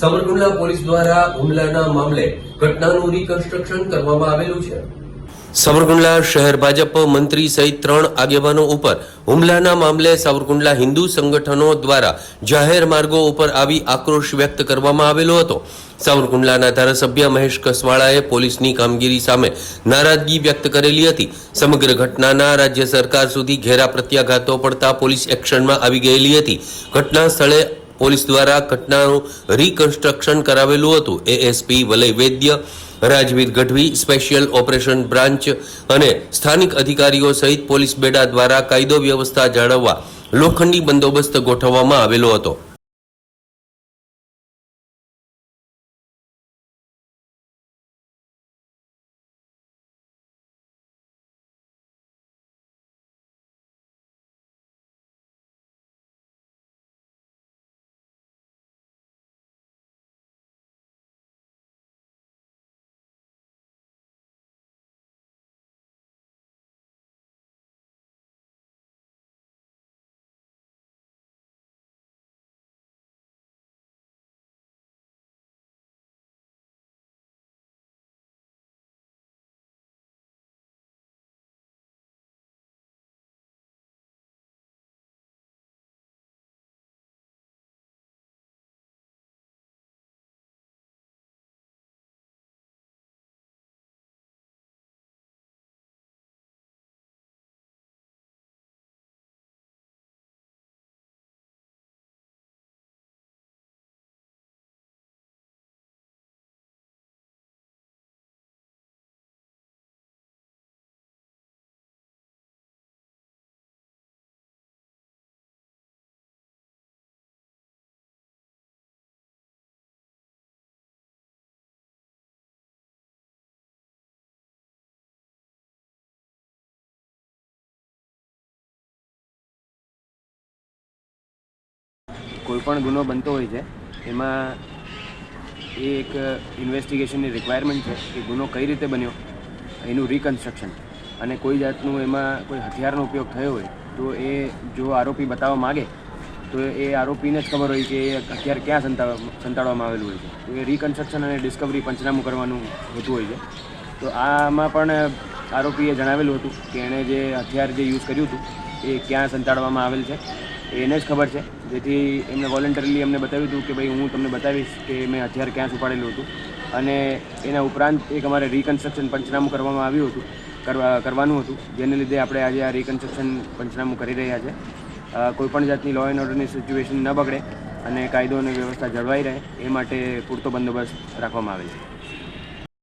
Savarkundla police દ્વારા હુમલાના મામલે ઘટનાનું રિકન્સ્ટ્રક્શન કરવામાં આવેલું છે. સાવરકુંડલા શહેર ભાજપ મંત્રી સહિત ત્રણ આગેવાનો ઉપર હુમલાના મામલે સાવરકુંડલા હિન્દુ સંગઠનો દ્વારા જાહેર માર્ગો ઉપર આવી આક્રોશ વ્યક્ત કરવામાં આવેલો હતો. સાવરકુંડલાના ધારાસભ્ય મહેશ કસવાળાએ પોલીસની કામગીરી સામે નારાજગી વ્યક્ત કરેલી હતી. સમગ્ર ઘટનાના રાજ્ય સરકાર સુધી ઘેરા પ્રત્યાઘાતો પડતા પોલીસ એક્શનમાં આવી ગયેલી હતી. ઘટના સ્થળે પોલીસ દ્વારા ઘટનાનું રિકન્સ્ટ્રક્શન કરાવેલું હતું. ASP Valay Vaidya Rajveer Gadhvi special operation branch અને સ્થાનિક અધિકારીઓ સહિત પોલીસ બેડા દ્વારા કાયદો વ્યવસ્થા જાળવવા લોખંડી બંદોબસ્ત ગોઠવવામાં આવેલો હતો. કોઈ પણ ગુનો બનતો હોય છે, એમાં એ એક ઇન્વેસ્ટિગેશનની રિક્વાયરમેન્ટ છે કે ગુનો કઈ રીતે બન્યો, એનું રિકન્સ્ટ્રક્શન અને કોઈ જાતનું એમાં કોઈ હથિયારનો ઉપયોગ થયો હોય, તો એ જો આરોપી બતાવવા માગે, તો એ આરોપીને જ ખબર હોય કે એ હથિયાર ક્યાં સંતા સંતાડવામાં આવેલું હોય છે. તો એ રિકન્સ્ટ્રક્શન અને ડિસ્કવરી પંચનામું કરવાનું હોતું હોય છે. તો આમાં પણ આરોપીએ જણાવેલું હતું કે એણે જે હથિયાર જે યુઝ કર્યું હતું, એ ક્યાં સંતાડવામાં આવેલ છે એને જ ખબર છે. જેથી એમને વોલન્ટરીલી અમને બતાવ્યું હતું કે ભાઈ હું તમને બતાવીશ કે મેં હથિયાર ક્યાં છુપાડેલું હતું. અને એના ઉપરાંત એક અમારે રિકન્સ્ટ્રક્શન પંચનામું કરવામાં આવ્યું હતું, કરવા, કરવાનું હતું, જેને લીધે આપણે આજે આ રિકન્સ્ટ્રક્શન પંચનામું કરી રહ્યા છે. કોઈપણ જાતની લો એન્ડ ઓર્ડરની સિચ્યુએશન ન બગડે અને કાયદો અને વ્યવસ્થા જળવાઈ રહે, એ માટે પૂરતો બંદોબસ્ત રાખવામાં આવે છે.